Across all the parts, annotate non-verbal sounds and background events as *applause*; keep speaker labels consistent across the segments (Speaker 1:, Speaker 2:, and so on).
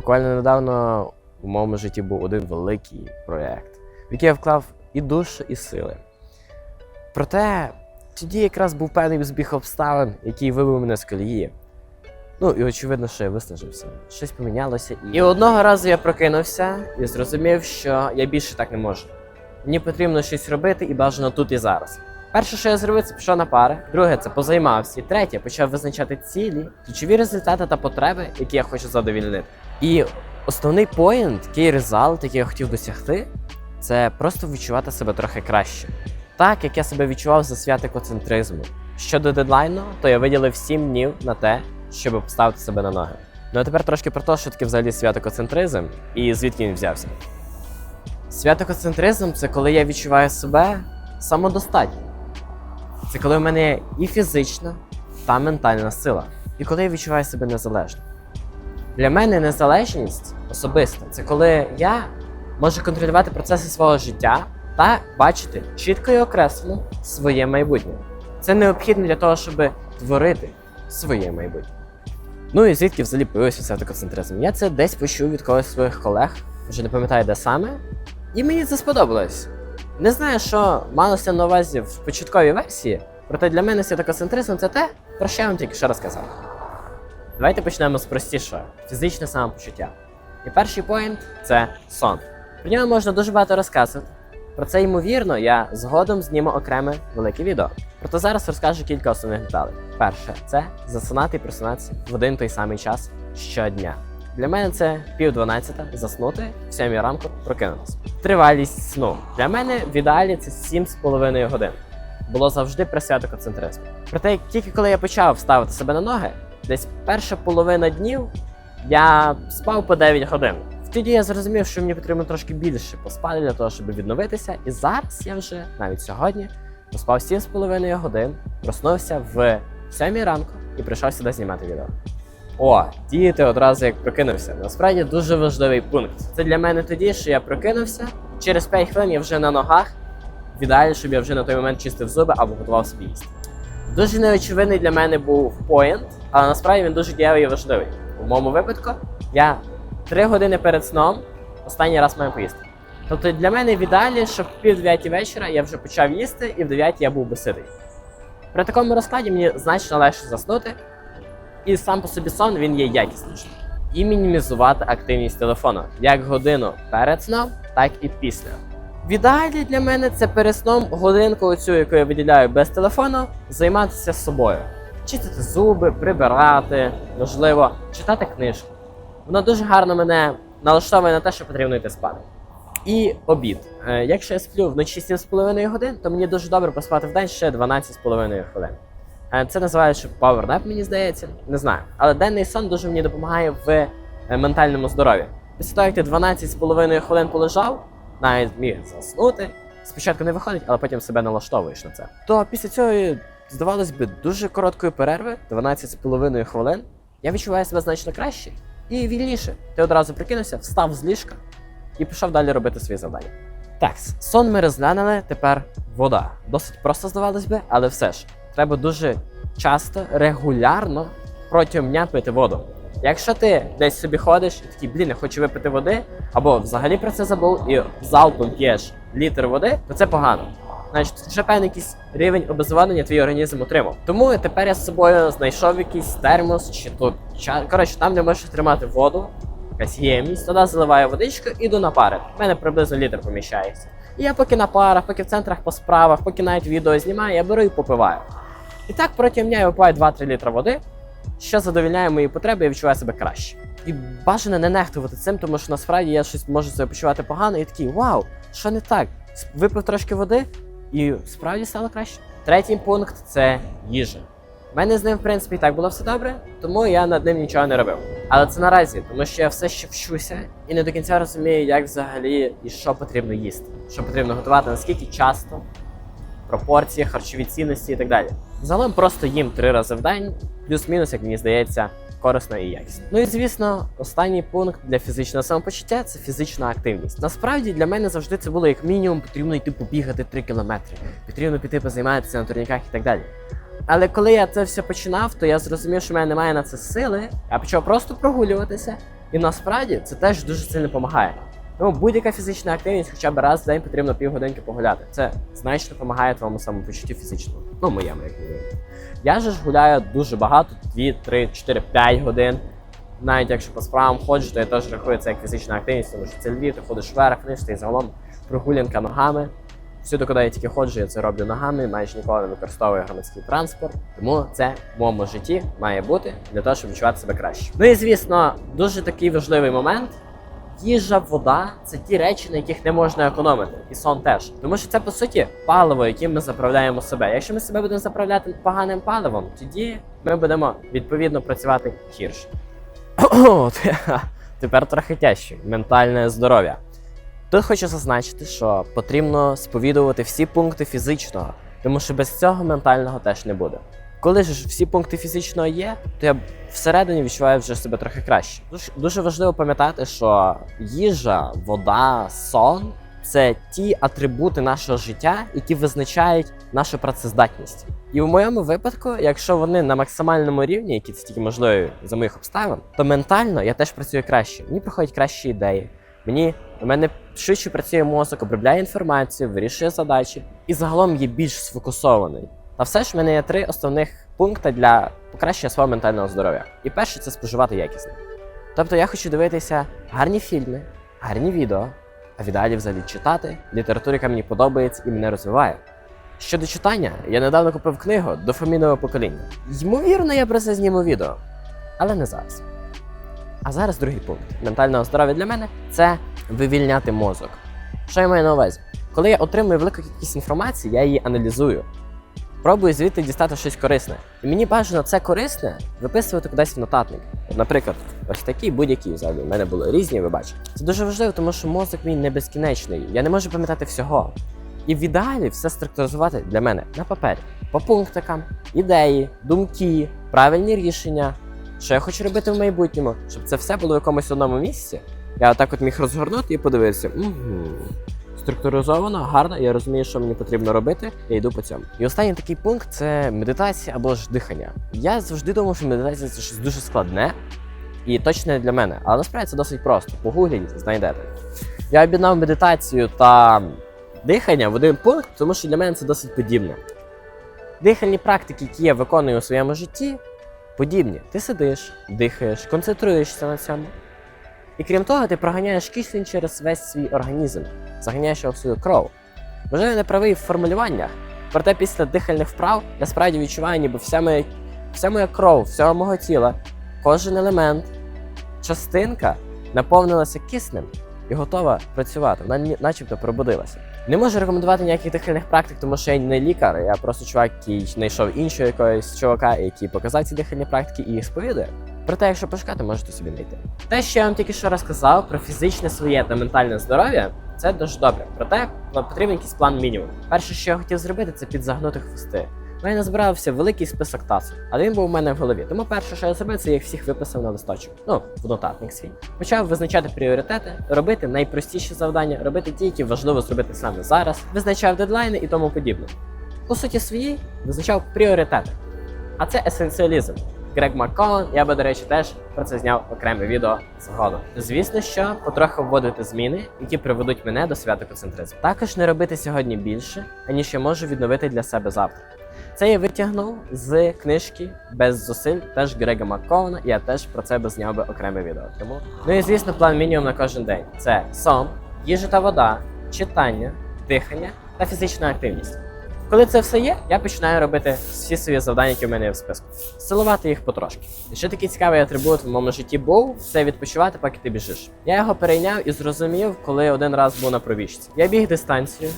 Speaker 1: Буквально недавно у моєму житті був один великий проєкт, в який я вклав і душу, і сили. Проте тоді якраз був певний збіг обставин, який вибив мене з колії. Ну і очевидно, що я виснажився. Щось помінялося. І... і одного разу я прокинувся і зрозумів, що я більше так не можу. Мені потрібно щось робити і бажано тут і зараз. Перше, що я зробив, це пішов на пари. Друге, це позаймався. І третє, почав визначати цілі, ключові результати та потреби, які я хочу задовільнити. І основний поінт, який результат, який я хотів досягти, це просто відчувати себе трохи краще. Так як я себе відчував за святикоцентризму. Щодо дедлайну, то я виділив 7 днів на те, щоб поставити себе на ноги. Ну а тепер трошки про те, що таке взагалі святокоцентризм і звідки він взявся. Святокоцентризм це коли я відчуваю себе самодостатньо. Це коли в мене є і фізична та ментальна сила. І коли я відчуваю себе незалежним. Для мене незалежність особиста це коли я можу контролювати процеси свого життя та бачити чітко і окреслено своє майбутнє. Це необхідно для того, щоб творити своє майбутнє. Ну і звідки взагалі появився святоконцентризм? Я це десь почув від когось своїх колег, вже не пам'ятаю де саме, і мені це сподобалось. Не знаю, що малося на увазі в початковій версії, проте для мене святоконцентризм це те, про що я вам тільки що розказав. Давайте почнемо з простішого фізичне самопочуття. І перший поінт це сон. Про нього можна дуже багато розказувати. Про це ймовірно, я згодом зніму окреме велике відео. Проте зараз розкажу кілька основних деталей. Перше, це засинати і просинатися в один той самий час щодня. Для мене це пів дванадцята заснути, в сьомій ранку прокинутися. Тривалість сну. Для мене в ідеалі це 7,5 годин. Було завжди при святоконцентризмі. Проте, тільки коли я почав ставити себе на ноги, десь перша половина днів я спав по 9 годин. Тоді я зрозумів, що мені потрібно трошки більше поспати для того, щоб відновитися. І зараз я вже, навіть сьогодні, поспав 7,5 годин, проснувся в 7 ранку і прийшов сюди знімати відео. О, діяти одразу як прокинувся. Насправді дуже важливий пункт. Це для мене тоді, що я прокинувся. Через 5 хвилин я вже на ногах. В щоб я вже на той момент чистив зуби або готував їсти. Дуже неочевидний для мене був поінт, але насправді він дуже дієвий і важливий. У моєму випадку я 3 години перед сном останній раз маю поїсти. Тобто для мене в ідеалі, що в пів дев'ятій вечора я вже почав їсти, і в дев'ятій я був безситий. При такому розкладі мені значно легше заснути, і сам по собі сон він є якіснішим. І мінімізувати активність телефону як годину перед сном, так і після. В ідеалі для мене це перед сном годинку, оцю, яку я виділяю без телефону, займатися собою. Чистити зуби, прибирати, можливо, читати книжку. Воно дуже гарно мене налаштовує на те, що потрібно йти спати. І обід. Е, Якщо я сплю вночі 7,5 годин, то мені дуже добре поспати в день ще 12,5 хвилин. Е, Це називається PowerNap, мені здається, не знаю. Але денний сон дуже мені допомагає в е, ментальному здоров'ї. Після того, як ти 12,5 хвилин полежав, навіть міг заснути. Спочатку не виходить, але потім себе налаштовуєш на це. То після цього, здавалось би, дуже короткої перерви, 12,5 хвилин, я відчуваю себе значно краще і вільніше. Ти одразу прикинувся, встав з ліжка і пішов далі робити свої завдання. Так, сон ми розглянули, тепер вода. Досить просто здавалось би, але все ж треба дуже часто, регулярно протягом дня пити воду. Якщо ти десь собі ходиш і такий, блін, я хочу випити води, або взагалі про це забув і залпом п'єш літр води, то це погано. Значить, вже певний якийсь рівень обезводнення твій організм отримав. Тому тепер я з собою знайшов якийсь термос чи тут. Коротше, там, де можеш тримати воду, якась ємність, туди заливаю водичку і йду на пари. У мене приблизно літр поміщається. І я поки на парах, поки в центрах по справах, поки навіть відео знімаю, я беру і попиваю. І так протягом дня я випиваю 2-3 літри води, що задовільняє мої потреби і відчуваю себе краще. І бажано не нехтувати цим, тому що насправді я щось можу себе почувати погано і такий вау, що не так? Випив трошки води і справді стало краще. Третій пункт це їжа. У мене з ним, в принципі, і так було все добре, тому я над ним нічого не робив. Але це наразі, тому що я все ще вчуся і не до кінця розумію, як взагалі і що потрібно їсти, що потрібно готувати, наскільки часто, пропорції, харчові цінності і так далі. Загалом просто їм три рази в день, плюс-мінус, як мені здається, корисно і якісно. Ну і звісно, останній пункт для фізичного самопочуття це фізична активність. Насправді для мене завжди це було як мінімум потрібно йти побігати 3 кілометри, потрібно піти позайматися на турніках і так далі. Але коли я це все починав, то я зрозумів, що в мене немає на це сили. Я почав просто прогулюватися І насправді це теж дуже сильно допомагає. Тому будь-яка фізична активність хоча б раз в день потрібно півгодинки погуляти. Це значно допомагає твоєму самопочутті фізичному. Ну, моєму, як мінімум. Я ж гуляю дуже багато, 2, 3, 4, 5 годин. Навіть якщо по справам ходжу, то я теж рахую це як фізична активність, тому що це Львів, ти ходиш вверх, вниз, ти загалом прогулянка ногами. Всюди, куди я тільки ходжу, я це роблю ногами, майже ніколи не використовую громадський транспорт. Тому це в моєму житті має бути для того, щоб відчувати себе краще. Ну і звісно, дуже такий важливий момент. Їжа, вода це ті речі, на яких не можна економити, і сон теж. Тому що це по суті паливо, яким ми заправляємо себе. Якщо ми себе будемо заправляти поганим паливом, тоді ми будемо відповідно працювати гірше. *clears throat* *laughs* Тепер трохи тяжче. Ментальне здоров'я. Тут хочу зазначити, що потрібно сповідувати всі пункти фізичного, тому що без цього ментального теж не буде. Коли ж всі пункти фізичного є, то я всередині відчуваю вже себе трохи краще. Дуже, дуже важливо пам'ятати, що їжа, вода, сон це ті атрибути нашого життя, які визначають нашу працездатність. І в моєму випадку, якщо вони на максимальному рівні, які це тільки можливі за моїх обставин, то ментально я теж працюю краще. Мені приходять кращі ідеї. Мені у мене швидше працює мозок, обробляє інформацію, вирішує задачі і загалом є більш сфокусований. Та все ж в мене є три основних пункти для покращення свого ментального здоров'я. І перше це споживати якісно. Тобто я хочу дивитися гарні фільми, гарні відео, а в ідеалі взагалі читати літературу, яка мені подобається і мене розвиває. Щодо читання, я недавно купив книгу дофамінове покоління. Ймовірно, я про це зніму відео, але не зараз. А зараз другий пункт ментального здоров'я для мене це вивільняти мозок. Що я маю на увазі? Коли я отримую велику кількість інформації, я її аналізую. Пробую звідти дістати щось корисне. І мені бажано це корисне виписувати кудись в нотатник. От, наприклад, ось такі будь-які взагалі. У мене були різні, ви бачите. Це дуже важливо, тому що мозок мій не безкінечний. Я не можу пам'ятати всього. І в ідеалі все структуризувати для мене на папері, по пунктикам, ідеї, думки, правильні рішення, що я хочу робити в майбутньому, щоб це все було в якомусь одному місці. Я отак от міг розгорнути і подивитися. Угу. Структуризовано, гарно, я розумію, що мені потрібно робити, я йду по цьому. І останній такий пункт це медитація або ж дихання. Я завжди думав, що медитація це щось дуже складне і точно не для мене, але насправді це досить просто. Погугліть, знайдете. Я об'єднав медитацію та дихання в один пункт, тому що для мене це досить подібне. Дихальні практики, які я виконую у своєму житті, подібні. Ти сидиш, дихаєш, концентруєшся на цьому. І крім того, ти проганяєш кисень через весь свій організм, заганяєш його в свою кров. Можливо, не правий в формулюваннях, проте після дихальних вправ я справді відчуваю, ніби вся моя, вся моя кров, всього мого тіла, кожен елемент, частинка наповнилася киснем і готова працювати. Вона начебто пробудилася. Не можу рекомендувати ніяких дихальних практик, тому що я не лікар, я просто чувак, який знайшов іншого якогось чувака, який показав ці дихальні практики і їх сповідує. Проте, якщо пошукати, можете собі знайти. Те, що я вам тільки що розказав про фізичне своє та ментальне здоров'я, це дуже добре. Проте вам потрібен якийсь план мінімум. Перше, що я хотів зробити, це підзагнути хвости. У мене збирався великий список тасок, але він був у мене в голові. Тому перше, що я зробив, це я їх всіх виписав на листочок. Ну, в нотатник свій. Почав визначати пріоритети, робити найпростіші завдання, робити ті, які важливо зробити саме зараз, визначав дедлайни і тому подібне. По суті, своїй визначав пріоритети. А це есенціалізм. Грег Макколан, я би, до речі, теж про це зняв окреме відео згодом. Звісно, що потроху вводити зміни, які приведуть мене до святоконцентризму. Також не робити сьогодні більше, аніж я можу відновити для себе завтра. Це я витягнув з книжки без зусиль теж Грега Макколана, я теж про це би зняв би окреме відео. Тому ну і звісно, план мінімум на кожен день: це сон, їжа та вода, читання, дихання та фізична активність. Коли це все є, я починаю робити всі свої завдання, які в мене є в списку. Силувати їх потрошки. І ще такий цікавий атрибут в моєму житті був це відпочивати, поки ти біжиш. Я його перейняв і зрозумів, коли один раз був на пробіжці. Я біг дистанцію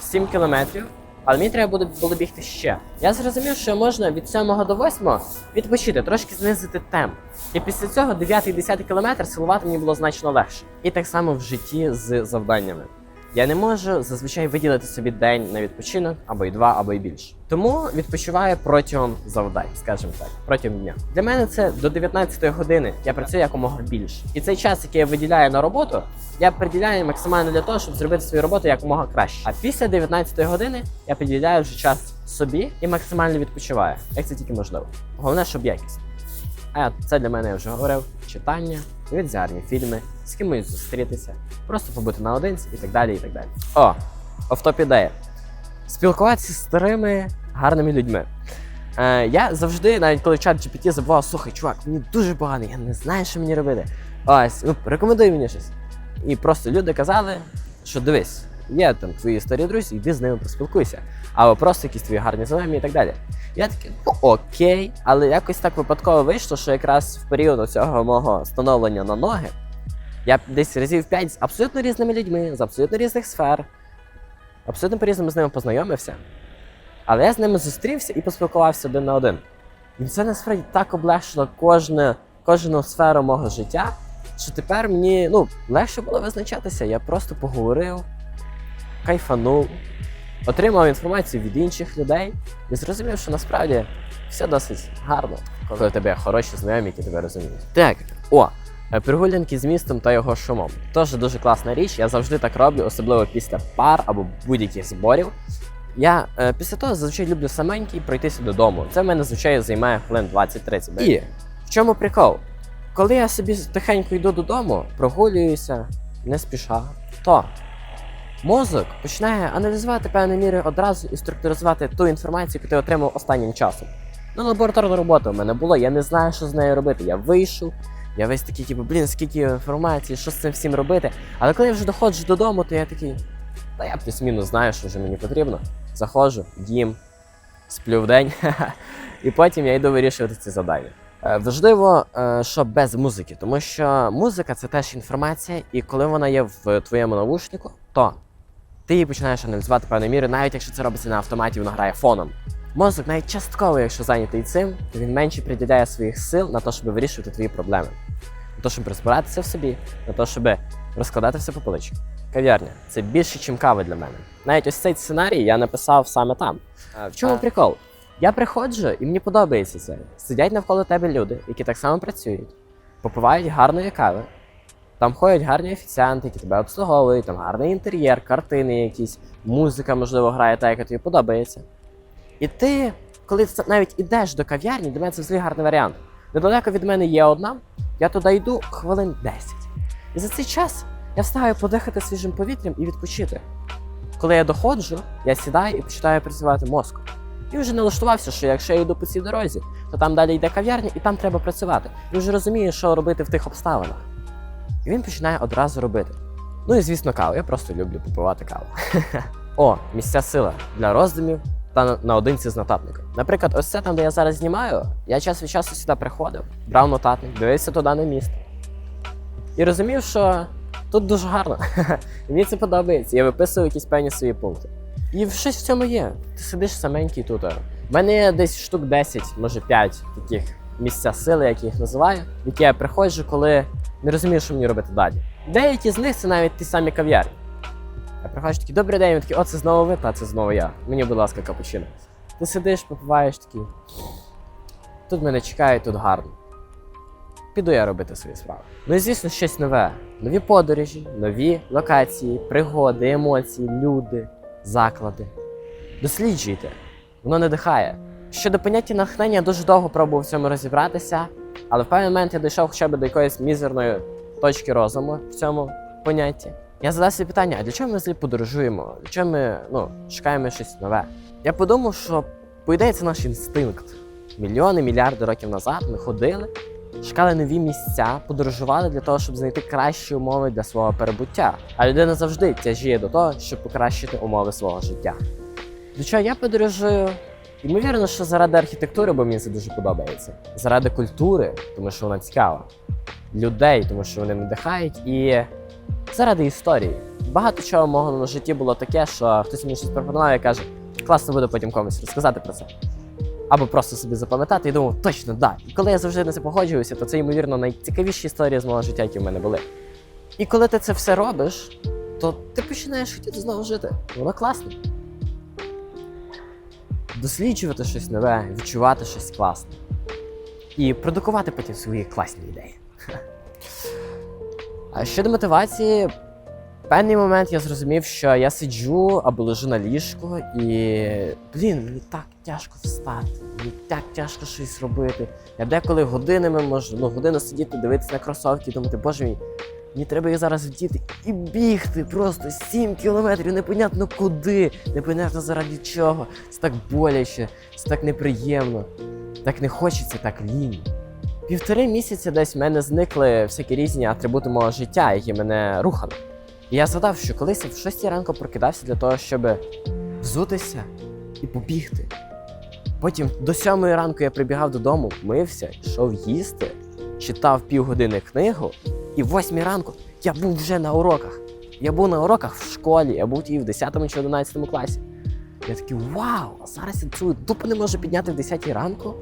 Speaker 1: 7 кілометрів, але мені треба буде було бігти ще. Я зрозумів, що можна від 7 до 8 відпочити, трошки знизити темп. І після цього 9-10 кілометр силувати мені було значно легше. І так само в житті з завданнями. Я не можу зазвичай виділити собі день на відпочинок або й два, або й більше. Тому відпочиваю протягом завдань, скажімо так, протягом дня. Для мене це до 19 години. Я працюю якомога більше. І цей час, який я виділяю на роботу, я приділяю максимально для того, щоб зробити свою роботу якомога краще. А після 19 години я приділяю вже час собі і максимально відпочиваю, як це тільки можливо. Головне, щоб якість. А це для мене я вже говорив: читання, гарні фільми, з кимось зустрітися, просто побути наодинці і так далі. і так далі. О, офтоп ідея. Спілкуватися з старими гарними людьми. Е, я завжди, навіть коли чат GPT забував, слухай, чувак, мені дуже погано, я не знаю, що мені робити. Ось, ну рекомендуй мені щось. І просто люди казали, що дивись, є там твої старі друзі, йди з ними поспілкуйся. Або просто якісь твої гарні знайомі і так далі. Я такий, ну окей, але якось так випадково вийшло, що якраз в період цього мого становлення на ноги я десь разів п'ять з абсолютно різними людьми, з абсолютно різних сфер, абсолютно по-різному з ними познайомився. Але я з ними зустрівся і поспілкувався один на один. І це насправді так облегшило кожне, кожну сферу мого життя, що тепер мені ну, легше було визначатися. Я просто поговорив, кайфанув, отримав інформацію від інших людей і зрозумів, що насправді все досить гарно, коли у тебе хороші знайомі, які тебе розуміють. Так, о, е, прогулянки з містом та його шумом. Теж дуже класна річ. Я завжди так роблю, особливо після пар або будь-яких зборів. Я е, після того зазвичай люблю саменький пройтися додому. Це в мене звичайно займає хвилин 20-30. І в чому прикол? Коли я собі тихенько йду додому, прогулююся, не спіша, то мозок починає аналізувати певні міри одразу і структуризувати ту інформацію, яку ти отримав останнім часом. Ну, лабораторна робота в мене було, я не знаю, що з нею робити. Я вийшов, я весь такий, типу, блін, скільки інформації, що з цим всім робити. Але коли я вже доходжу додому, то я такий, та я плюс-мінус знаю, що вже мені потрібно. Заходжу, їм, сплю в день, і потім я йду вирішувати ці завдання. Е, Важливо, е, що без музики, тому що музика це теж інформація, і коли вона є в твоєму навушнику, то ти її починаєш аналізувати певною мірою, навіть якщо це робиться на автоматі, вона грає фоном. Мозок, навіть частково, якщо зайнятий цим, то він менше приділяє своїх сил на те, щоб вирішувати твої проблеми, на те, щоб розбиратися в собі, на те, щоб розкладати все по поличкам. Кав'ярня це більше, ніж кава для мене. Навіть ось цей сценарій я написав саме там. В чому прикол? Я приходжу і мені подобається це. Сидять навколо тебе люди, які так само працюють, попивають гарної кави. Там ходять гарні офіціанти, які тебе обслуговують, там гарний інтер'єр, картини якісь, музика, можливо, грає та, яка тобі подобається. І ти, коли навіть ідеш до кав'ярні, для мене це взагалі гарний варіант. Недалеко від мене є одна, я туди йду хвилин 10. І за цей час я встигаю подихати свіжим повітрям і відпочити. Коли я доходжу, я сідаю і починаю працювати мозком. І вже налаштувався, що якщо я йду по цій дорозі, то там далі йде кав'ярня і там треба працювати. Він вже розуміє, що робити в тих обставинах. І він починає одразу робити. Ну і звісно, каву. Я просто люблю попивати каву. *laughs* О, місця сила для роздумів та на- наодинці з нотатником. Наприклад, ось це там, де я зараз знімаю, я час від часу сюди приходив, брав нотатник, дивився туди на місто. І розумів, що тут дуже гарно. *laughs* Мені це подобається. Я виписую якісь певні свої пункти. І щось в цьому є. Ти сидиш саменький тут. У мене є десь штук 10, може 5 таких місця сили, як я їх називаю, в які я приходжу, коли не розумію, що мені робити далі. Деякі з них це навіть ті самі кав'ярні. Я приходжу такий, добрий день, такий, о, це знову ви, та це знову я. Мені, будь ласка, капучино. Ти сидиш, попиваєш такий. Тут мене чекають, тут гарно. Піду я робити свої справи. Ну і звісно, щось нове. Нові подорожі, нові локації, пригоди, емоції, люди, заклади. Досліджуйте, воно надихає. Щодо поняття натхнення, я дуже довго пробував в цьому розібратися, але в певний момент я дійшов хоча б до якоїсь мізерної точки розуму в цьому понятті. Я задав собі питання: а для чого ми взагалі подорожуємо? Для чого ми ну, шукаємо щось нове? Я подумав, що по ідеї це наш інстинкт. Мільйони, мільярди років назад ми ходили, шукали нові місця, подорожували для того, щоб знайти кращі умови для свого перебуття. А людина завжди тяжіє до того, щоб покращити умови свого життя. До чого я подорожую? Ймовірно, що заради архітектури, бо мені це дуже подобається. Заради культури, тому що вона цікава. Людей, тому що вони надихають, і заради історії. Багато чого в моєму житті було таке, що хтось мені щось пропонував і каже, класно буде потім комусь розказати про це. Або просто собі запам'ятати і думав, точно, да. І коли я завжди на це погоджуюся, то це, ймовірно, найцікавіші історії з мого життя, які в мене були. І коли ти це все робиш, то ти починаєш хотіти знову жити. Воно класно. Досліджувати щось нове, відчувати щось класне. І продукувати потім свої класні ідеї. *laughs* А щодо мотивації, В певний момент я зрозумів, що я сиджу або лежу на ліжку, і блін, мені так тяжко встати, мені так тяжко щось робити. Я деколи годинами можу, ну годину сидіти, дивитися на кросовки і думати, боже мій, мені треба їх зараз вдіти і бігти просто 7 кілометрів, непонятно куди, непонятно заради чого. Це так боляче, це так неприємно, так не хочеться, так лінь. Півтори місяці десь в мене зникли всякі різні атрибути мого життя, які мене рухали. І я згадав, що колись я в 6 ранку прокидався для того, щоб взутися і побігти. Потім до 7 ранку я прибігав додому, мився, йшов їсти, читав півгодини книгу, і в 8 ранку я був вже на уроках. Я був на уроках в школі, я був і в 10 чи 11 класі. Я такий вау! Зараз я цю дупу не можу підняти в 10 ранку?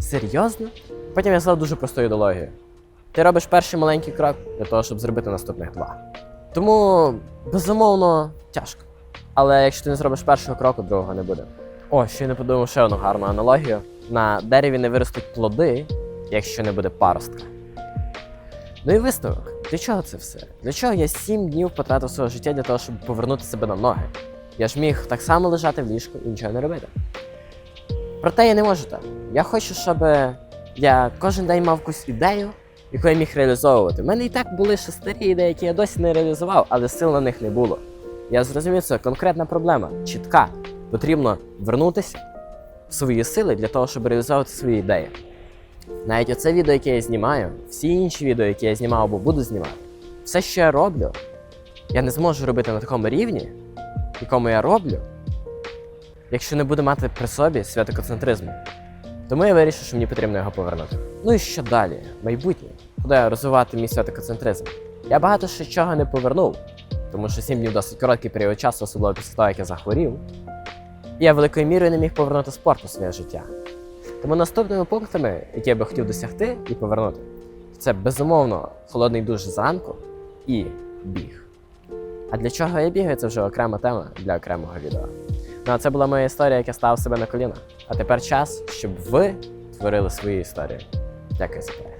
Speaker 1: Серйозно? Потім я згадав дуже просту ідеологію. Ти робиш перший маленький крок для того, щоб зробити наступних два. Тому, безумовно, тяжко. Але якщо ти не зробиш першого кроку, другого не буде. О, ще не подумав ще одну гарну аналогію. На дереві не виростуть плоди, якщо не буде паростка. Ну і висновок. Для чого це все? Для чого я сім днів потратив свого життя для того, щоб повернути себе на ноги? Я ж міг так само лежати в ліжку і нічого не робити. Проте я не можу так. Я хочу, щоб я кожен день мав якусь ідею, яку я міг реалізовувати. У мене і так були ще ідеї, які я досі не реалізував, але сил на них не було. Я зрозумів, це конкретна проблема, чітка. Потрібно вернутися в свої сили для того, щоб реалізовувати свої ідеї. Навіть оце відео, яке я знімаю, всі інші відео, які я знімав або буду знімати, все, що я роблю, я не зможу робити на такому рівні, якому я роблю, якщо не буду мати при собі святоконцентризму. Тому я вирішив, що мені потрібно його повернути. Ну і що далі? Майбутнє. Куди розвивати мій святоконцентризм? Я багато ще чого не повернув, тому що 7 днів досить короткий період часу, особливо після того, як я захворів. І я великою мірою не міг повернути спорт у своє життя. Тому наступними пунктами, які я би хотів досягти і повернути, це безумовно холодний душ зранку і біг. А для чого я бігаю, це вже окрема тема для окремого відео. Ну а це була моя історія, як я став себе на коліна. А тепер час, щоб ви творили свої історії. Дякую за перегляд.